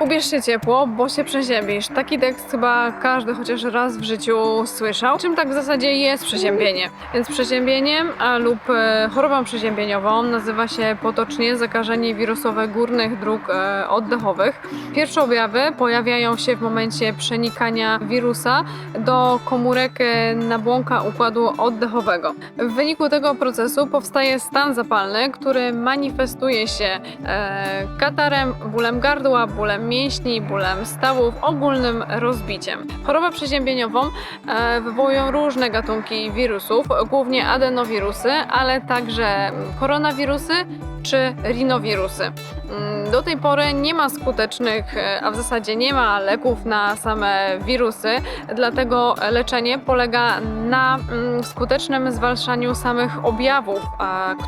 Ubierz się ciepło, bo się przeziębisz. Taki tekst chyba każdy chociaż raz w życiu słyszał. Czym tak w zasadzie jest przeziębienie? Więc przeziębieniem a, lub e, chorobą przeziębieniową nazywa się potocznie zakażenie wirusowe górnych dróg e, oddechowych. Pierwsze objawy pojawiają się w momencie przenikania wirusa do komórek e, nabłonka układu oddechowego. W wyniku tego procesu powstaje stan zapalny, który manifestuje się e, katarem, bólem gardła, bólem mięśni, bólem stawów, ogólnym rozbiciem. Chorobę przeziębieniową e, wywołują różne gatunki wirusów, głównie adenowirusy, ale także koronawirusy czy rinowirusy. Do tej pory nie ma skutecznych, e, a w zasadzie nie ma leków na same wirusy, dlatego leczenie polega na mm, skutecznym zwalczaniu samych objawów,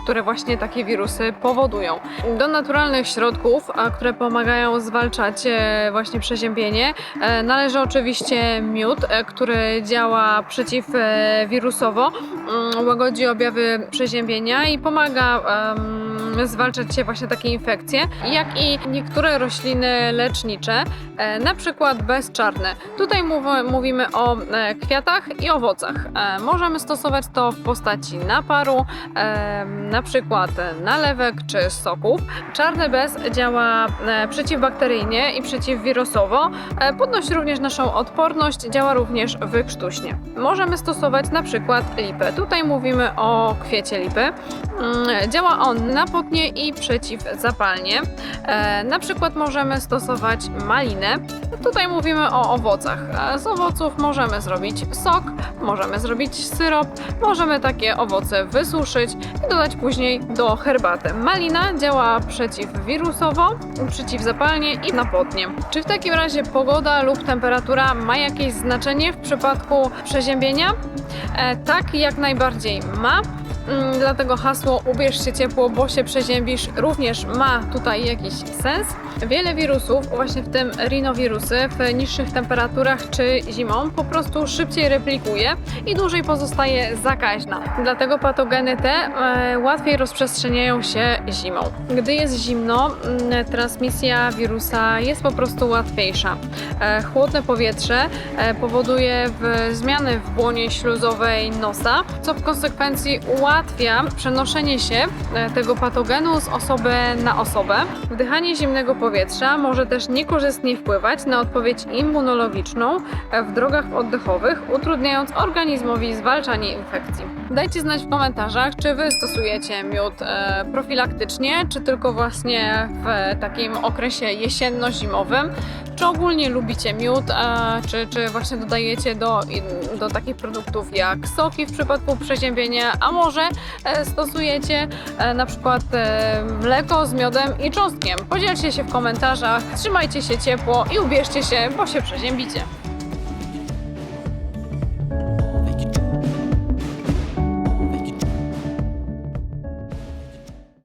które właśnie takie wirusy powodują. Do naturalnych środków, które pomagają zwalczać e, właśnie przeziębienie, e, należy oczywiście miód, który działa przeciwwirusowo, mm, łagodzi objawy przeziębienia i pomaga zwalczać się właśnie takie infekcje, jak i niektóre rośliny lecznicze, e, na przykład bezczarne. Tutaj mów- mówimy o e, kwiatach i owocach. E, Możemy stosować to w postaci naparu, na przykład nalewek czy soków. Czarny bez działa przeciwbakteryjnie i przeciwwirusowo, podnosi również naszą odporność, działa również wykrztuśnie. Możemy stosować na przykład lipę. Tutaj mówimy o kwiecie lipy. Mm, Działa on napotnie i przeciwzapalnie. E, Na przykład możemy stosować malinę. Tutaj mówimy o owocach. Z owoców możemy zrobić sok, możemy zrobić syrop, możemy takie owoce wysuszyć i dodać później do herbaty. Malina działa przeciwwirusowo, przeciwzapalnie i napotnie. Czy w takim razie pogoda lub temperatura ma jakieś znaczenie w przypadku przeziębienia? E, tak, jak najbardziej ma. Mm, Dlatego hasło ubierz się ciepło, bo się przeziębisz również ma tutaj jakiś sens. Wiele wirusów, właśnie w tym rinowirusy, w niższych temperaturach czy zimą po prostu szybciej replikuje i dłużej pozostaje zakaźna. Dlatego patogeny te e, łatwiej rozprzestrzeniają się zimą. Gdy jest zimno, mm, transmisja wirusa jest po prostu łatwiejsza. E, chłodne powietrze e, powoduje zmiany w błonie śluzowej nosa, co w konsekwencji ułatwia przenoszenie się tego patogenu z osoby na osobę. Wdychanie zimnego powietrza może też niekorzystnie wpływać na odpowiedź immunologiczną e, w drogach oddechowych, utrudniając organizmowi zwalczanie infekcji. Dajcie znać w komentarzach, czy wy stosujecie miód e, profilaktycznie, czy tylko właśnie w takim okresie jesienno-zimowym, czy ogólnie lubicie miód, czy, czy właśnie dodajecie do, do takich produktów jak soki w przypadku przeziębienia, a może e, stosujecie e, na przykład e, mleko z miodem i cząstkiem. Podzielcie się w komentarzach, trzymajcie się ciepło i ubierzcie się, bo się przeziębicie.